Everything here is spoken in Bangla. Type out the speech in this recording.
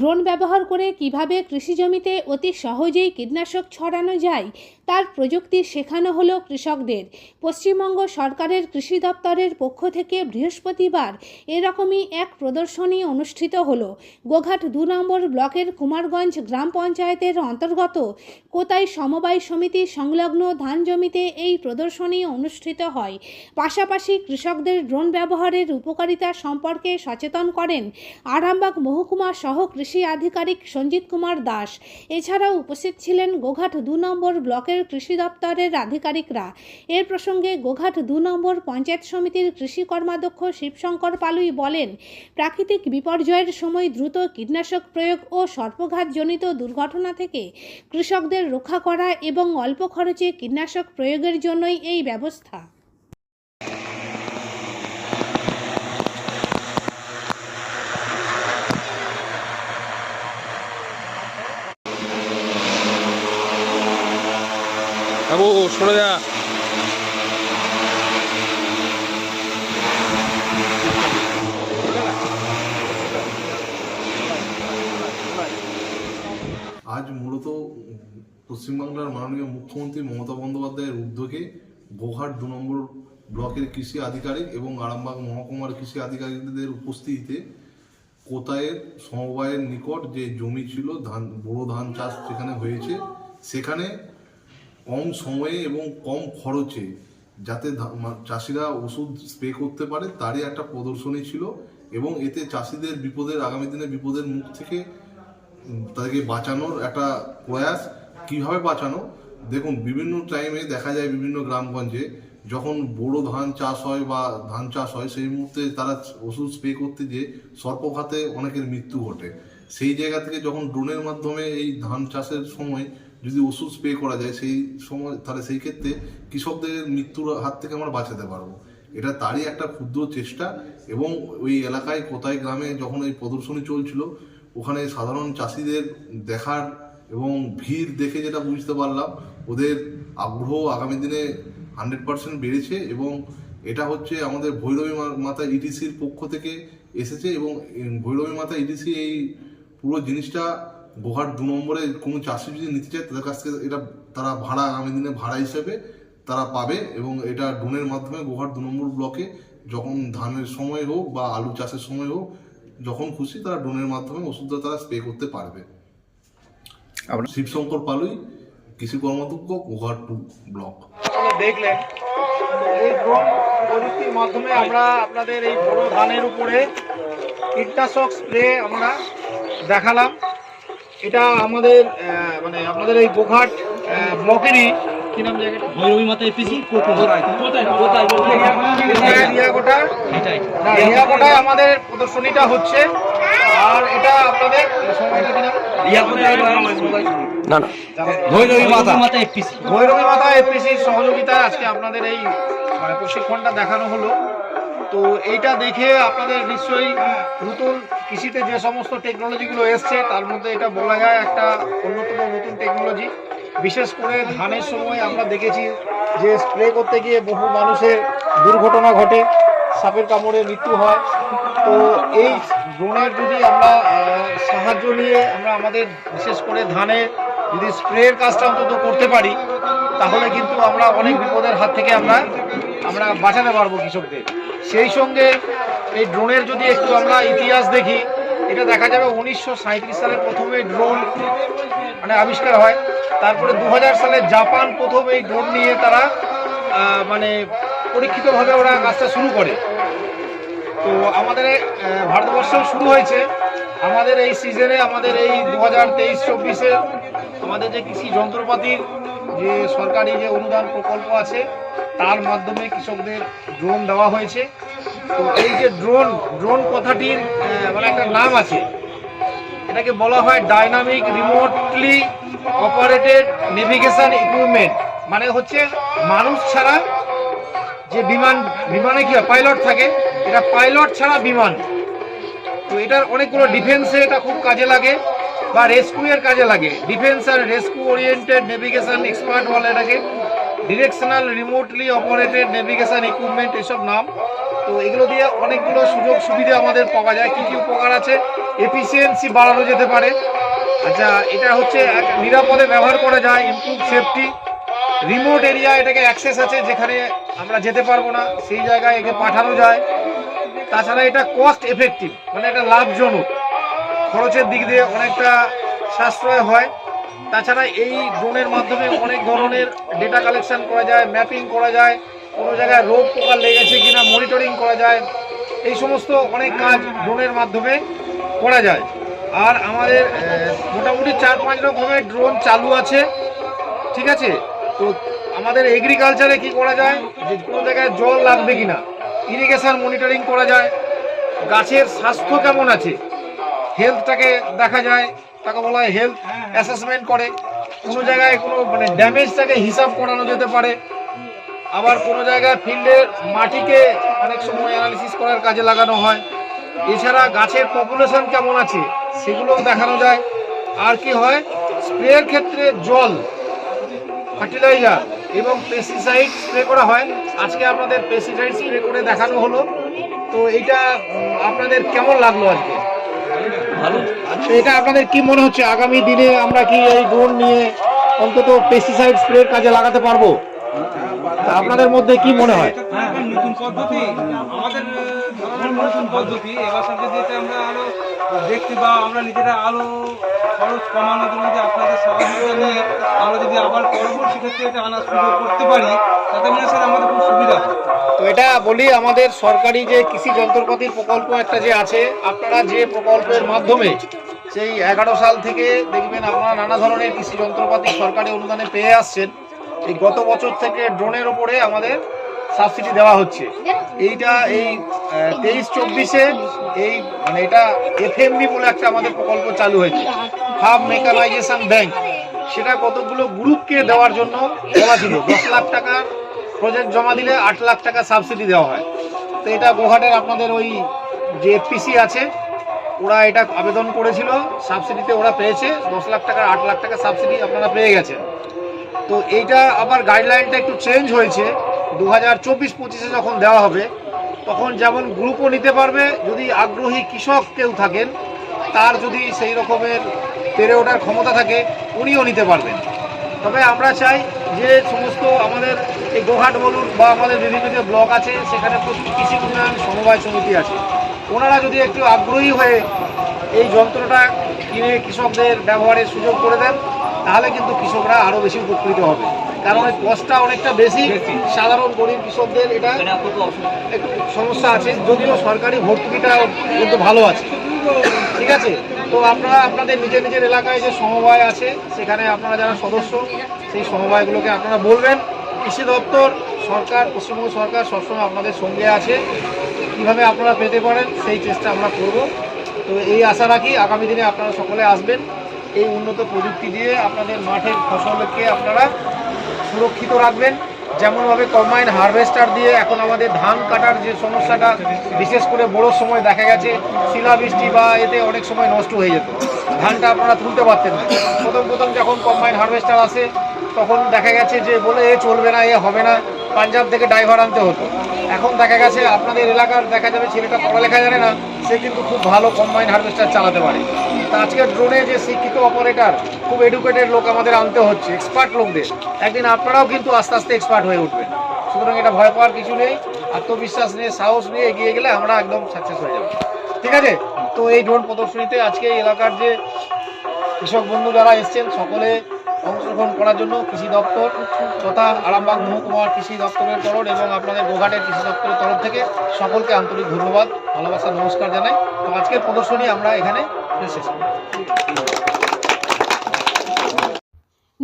ড্রোন ব্যবহার করে কীভাবে কৃষি জমিতে অতি সহজেই কীটনাশক ছড়ানো যায়, তার প্রযুক্তি শেখানো হলো কৃষকদের। পশ্চিমবঙ্গ সরকারের কৃষি দপ্তরের পক্ষ থেকে বৃহস্পতিবার এরকমই এক প্রদর্শনী অনুষ্ঠিত হলো। গোঘাট দু নম্বর ব্লকের কুমারগঞ্জ গ্রাম পঞ্চায়েতের অন্তর্গত কোতাই সমবায় সমিতি সংলগ্ন ধান জমিতে এই প্রদর্শনী অনুষ্ঠিত হয়। পাশাপাশি কৃষকদের ড্রোন ব্যবহারের উপকারিতা সম্পর্কে সচেতন করেন আরামবাগ মহকুমা সহ কৃষি আধিকারিক সঞ্জিত কুমার দাস। এছাড়াও উপস্থিত ছিলেন গোঘাট দু নম্বর ব্লকের কৃষি দপ্তরের আধিকারিকরা। এর প্রসঙ্গে গোঘাট দু নম্বর পঞ্চায়েত সমিতির কৃষি কর্মাধ্যক্ষ শিবশঙ্কর পালুই বলেন, প্রাকৃতিক বিপর্যয়ের সময় দ্রুত কীটনাশক প্রয়োগ ও সর্পঘাতজনিত দুর্ঘটনা থেকে কৃষকদের রক্ষা করা এবং অল্প খরচে কীটনাশক প্রয়োগের জন্যই এই ব্যবস্থা। বাবু, সরে যা। আজ মূলত পশ্চিমবাংলার মাননীয় মুখ্যমন্ত্রী মমতা বন্দ্যোপাধ্যায়ের উদ্যোগে গোহাট দু নম্বর ব্লকের কৃষি আধিকারিক এবং আরামবাগ মহকুমার কৃষি আধিকারিকদের উপস্থিতিতে কোতায়ের সমবায়ের নিকট যে জমি ছিল, ধান বড় ধান চাষ সেখানে হয়েছে, সেখানে কম সময়ে এবং কম খরচে যাতে চাষিরা ওষুধ স্প্রে করতে পারে, তারই একটা প্রদর্শনী ছিল এবং এতে চাষিদের বিপদের, আগামী দিনে বিপদের মুখ থেকে তাদেরকে বাঁচানোর একটা প্রয়াস। কীভাবে বাঁচানো? দেখুন, বিভিন্ন টাইমে দেখা যায় বিভিন্ন গ্রামগঞ্জে যখন বড় ধান চাষ হয় বা ধান চাষ হয়, সেই মুহূর্তে তারা ওষুধ স্প্রে করতে গিয়ে সর্পঘাতে অনেকের মৃত্যু ঘটে। সেই জায়গা থেকে যখন ড্রোনের মাধ্যমে এই ধান চাষের সময় যদি ওষুধ স্প্রে করা যায়, সেই সময়, তাহলে সেই ক্ষেত্রে কৃষকদের মৃত্যুর হাত থেকে আমরা বাঁচাতে পারব। এটা তারই একটা ক্ষুদ্র চেষ্টা এবং ওই এলাকায় কোথায় গ্রামে যখন এই প্রদর্শনী চলছিল, ওখানে সাধারণ চাষিদের দেখার এবং ভিড় দেখে যেটা বুঝতে পারলাম, ওদের আগ্রহ আগামী দিনে হান্ড্রেড পার্সেন্ট বেড়েছে এবং এটা হচ্ছে আমাদের ভৈরবী মাতা ইটিসির পক্ষ থেকে এসেছে এবং ভৈরবী মাতা ইটিসি এই পুরো জিনিসটা গোহাট দু নম্বরে কোনো চাষি যদি নিতে চায় তাদের কাছ থেকে এটা তারা ভাড়া আগামী দিনে ভাড়া হিসেবে তারা পাবে এবং এটা ড্রোনের মাধ্যমে গোহাট দু নম্বর ব্লকে যখন ধানের সময় হোক বা আলু চাষের সময় হোক যখন খুশি তারা ড্রোনের মাধ্যমে ওষুধটা তারা স্প্রে করতে পারবে। আপনার- শিবশঙ্কর পালুই কৃষি কর্মাধ্যক্ষ গোহাট টু ব্লক। দেখলেন এই ড্রোন প্রযুক্তির মাধ্যমে আমরা আপনাদের এই বড় ধানের উপরে কীটনাশক স্প্রে আমরা দেখালাম। এটা আমাদের আহ, মানে আপনাদের এই গোঘাট ব্লকেরই কি নাম জায়গাটা? ভৈরবী মাতা এপিসি আমাদের প্রদর্শনীটা হচ্ছে। আর এটা আপনাদের সময়টা কি নাম? না না। ভৈরবী মাতা। মাতা এপিসি ভৈরবী মাতা এপিসির সহযোগিতায় আজকে আপনাদের এই মানে প্রশিক্ষণটা দেখানো হলো। তো এইটা দেখে আপনাদের নিশ্চয়ই নতুন কৃষিতে যে সমস্ত টেকনোলজিগুলো এসছে, তার মধ্যে এটা বলা যায় একটা অন্যতম নতুন টেকনোলজি বিশেষ করে ধানের সময় আমরা দেখেছি যে স্প্রে করতে গিয়ে বহু মানুষের দুর্ঘটনা ঘটে, সাপের কামড়ে মৃত্যু হয়। তো এই ড্রোনের যদি আমরা সাহায্য নিয়ে আমরা আমাদের বিশেষ করে ধানের যদি স্প্রের কাজটা অন্তত করতে পারি, তাহলে কিন্তু আমরা অনেক বিপদের হাত থেকে আমরা আমরা বাঁচাতে পারব কৃষকদের। সেই সঙ্গে এই ড্রোনের যদি একটু আমরা ইতিহাস দেখি, এটা দেখা যাবে উনিশশো সালে প্রথমে ড্রোন মানে আবিষ্কার হয়। তারপরে দু হাজার সালে জাপান প্রথম এই ড্রোন নিয়ে তারা মানে পরীক্ষিতভাবে ওরা কাজটা শুরু করে। তো আমাদের ভারতবর্ষেও শুরু হয়েছে। আমাদের এই সিজনে আমাদের এই দু হাজার তেইশ চব্বিশে আমাদের যে কৃষি যন্ত্রপাতির যে সরকারি যে অনুদান প্রকল্প আছে তার মাধ্যমে কৃষকদের ড্রোন দেওয়া হয়েছে। তো এই যে ড্রোন ড্রোন কথাটির মানে একটা নাম আছে। এটাকে বলা হয় dynamic remotely operated navigation equipment মানে হচ্ছে মানুষ ছাড়া যে বিমান, বিমানে কি পাইলট থাকে, এটা পাইলট ছাড়া বিমান। তো এটার অনেকগুলো ডিফেন্সে এটা খুব কাজে লাগে, বা রেস্কিউ এর কাজে লাগে। ডিফেন্স আর রেস্কিউ ওরিয়েন্টেড নেভিগেশন এক্সপার্ট বলে এটাকে। Directional remotely operated navigation equipment এসব নাম। তো এগুলো দিয়ে অনেকগুলো সুযোগ সুবিধা আমাদের পাওয়া যায়। কী কী উপকার আছে? এফিসিয়েন্সি বাড়ানো যেতে পারে। আচ্ছা এটা হচ্ছে এক নিরাপদে ব্যবহার করা যায় ইমপ্রুভ সেফটি রিমোট এরিয়া এটাকে অ্যাক্সেস আছে, যেখানে আমরা যেতে পারব না। সেই জায়গায় একে পাঠানো যায়। তাছাড়া এটা কস্ট এফেক্টিভ মানে এটা লাভজনক। খরচের দিক দিয়ে অনেকটা সাশ্রয় হয়। তাছাড়া এই ড্রোনের মাধ্যমে অনেক ধরনের ডেটা কালেকশন করা যায় ম্যাপিং করা যায়, কোনো জায়গায় রোগ পোকা লেগেছে কিনা মনিটরিং করা যায়, এই সমস্ত অনেক কাজ ড্রোনের মাধ্যমে করা যায়। আর আমাদের মোটামুটি চার পাঁচ রকমের ড্রোন চালু আছে, ঠিক আছে? তো আমাদের এগ্রিকালচারে কি করা যায়? যে কোনো জায়গায় জল লাগবে কিনা ইরিগেশন মনিটরিং করা যায়, গাছের স্বাস্থ্য কেমন আছে হেলথটাকে দেখা যায় তাকে বলা হয় হেলথ অ্যাসেসমেন্ট করে। কোনো জায়গায় কোনো মানে ড্যামেজটাকে হিসাব করানো যেতে পারে। আবার কোনো জায়গায় ফিল্ডের মাটিকে অনেক সময় অ্যানালিসিস করার কাজে লাগানো হয়। এছাড়া গাছের পপুলেশন কেমন আছে সেগুলোও দেখানো যায়। আর কি হয় স্প্রের ক্ষেত্রে জল ফার্টিলাইজার এবং পেস্টিসাইড স্প্রে করা হয়। আজকে আপনাদের পেস্টিসাইড স্প্রে করে দেখানো হলো। তো উম, আপনাদের কেমন লাগল আজকে? তো এটা আপনাদের কি মনে হচ্ছে? আগামী দিনে আমরা কি এই গুণ নিয়ে অন্তত পেস্টিসাইড স্প্রের কাজে লাগাতে পারব? আপনাদের মধ্যে কি মনে হয়? নতুন পদ্ধতি আমাদের নতুন পদ্ধতি এবার যেটা আমরা আরও দেখতে বা আমরা নিজেরা আরও খরচ কমানোর জন্য যদি আপনাদের সহযোগিতা নিয়ে আমরা যদি আবার পরবর্তী ক্ষেত্রে এটা আনার সুযোগ করতে পারি। তাতে মনে হয় আমাদের খুব সুবিধা তো এটা বলি আমাদের সরকারি যে কৃষি যন্ত্রপাতির প্রকল্প একটা যে আছে আপনারা যে প্রকল্পের মাধ্যমে সেই এগারো সাল থেকে দেখবেন আপনারা নানা ধরনের কৃষি যন্ত্রপাতি সরকারি অনুদানে পেয়ে আসছেন। এই গত বছর থেকে ড্রোনের ওপরে আমাদের সাবসিডি দেওয়া হচ্ছে। এইটা এই তেইশ চব্বিশে এই মানে এটা এফএমবি বলে একটা আমাদের প্রকল্প চালু হয়েছে। Farm mechanisation bank. সেটা কতগুলো গ্রুপকে দেওয়ার জন্য বলা ছিল। দশ লাখ টাকার প্রজেক্ট জমা দিলে আট লাখ টাকা সাবসিডি দেওয়া হয়। তো এটা গোহাটের আপনাদের ওই যে এফপিসি আছে ওরা এটা আবেদন করেছিল সাবসিডিতে ওরা পেয়েছে, দশ লাখ টাকার আট লাখ টাকা সাবসিডি আপনারা পেয়ে গেছেন। তো এইটা আবার গাইডলাইনটা একটু চেঞ্জ হয়েছে দু হাজার চব্বিশ পঁচিশে যখন দেওয়া হবে, তখন যেমন গ্রুপও নিতে পারবে, যদি আগ্রহী কৃষক কেউ থাকেন, তার যদি সেই রকমের পেরে ওঠার ক্ষমতা থাকে, উনিও নিতে পারবেন। তবে আমরা চাই যে সমস্ত আমাদের এই গোহাট বলুন বা আমাদের বিভিন্ন যে ব্লক আছে, সেখানে প্রচুর কৃষি উন্নয়ন সমবায় সমিতি আছে। ওনারা যদি একটু আগ্রহী হয়ে এই যন্ত্রটা কিনে কৃষকদের ব্যবহারের সুযোগ করে দেন তাহলে কিন্তু কৃষকরা আরও বেশি উপকৃত হবে। কারণ এই কষ্টটা অনেকটা বেশি। সাধারণ গরিব কৃষকদের এটা একটু সমস্যা আছে। যদিও সরকারি ভর্তুকিটা কিন্তু ভালো আছে। ঠিক আছে? তো আপনারা আপনাদের নিজের নিজের এলাকায় যে সমবায় আছে সেখানে আপনারা যারা সদস্য সেই সমবায়গুলোকে আপনারা বলবেন। কৃষি দপ্তর সরকার পশ্চিমবঙ্গ সরকার সবসময় আপনাদের সঙ্গে আছে। কীভাবে আপনারা পেতে পারেন, সেই চেষ্টা আমরা করব। তো এই আশা রাখি আগামী দিনে আপনারা সকলে আসবেন এই উন্নত প্রযুক্তি দিয়ে আপনাদের মাঠের ফসলকে আপনারা সুরক্ষিত রাখবেন। যেমনভাবে কম্বাইন হারভেস্টার দিয়ে এখন আমাদের ধান কাটার যে সমস্যাটা, বিশেষ করে বড় সময় দেখা গেছে, শিলাবৃষ্টি বা এতে অনেক সময় নষ্ট হয়ে যেত। ধানটা আপনারা তুলতে পারতেন না। প্রথম প্রথম যখন কম্বাইন হারভেস্টার আসে, তখন দেখা গেছে যে বলে, এ চলবে না, এ হবে না। পাঞ্জাব থেকে ড্রাইভার আনতে হতো। এখন দেখা গেছে আপনাদের এলাকার দেখা যাবে ছেলেটা পড়ালেখা জানে না, সে কিন্তু খুব ভালো কম্বাইন হারভেস্টার চালাতে পারে। তা আজকের ড্রোনে যে শিক্ষিত অপারেটর খুব এডুকেটেড লোক আমাদের আনতে হচ্ছে এক্সপার্ট লোকদের। একদিন আপনারাও কিন্তু আস্তে আস্তে এক্সপার্ট হয়ে উঠবেন। সুতরাং এটা ভয় পাওয়ার কিছু নেই, আত্মবিশ্বাস নিয়ে, সাহস নিয়ে এগিয়ে গেলে আমরা একদম সাকসেস হয়ে যাব। ঠিক আছে? তো এই ড্রোন প্রদর্শনীতে আজকে এলাকার যে কৃষক বন্ধু যারা এসছেন, সকলে অংশগ্রহণ করার জন্য কৃষি দপ্তর তথা আরামবাগ মহকুমার কৃষি দপ্তরের তরফ এবং আপনাদের গোঘাটের কৃষি দপ্তরের তরফ থেকে সকলকে আন্তরিক ধন্যবাদ, ভালোবাসা, নমস্কার জানাই। তো আজকের প্রদর্শনী আমরা এখানে শেষ করি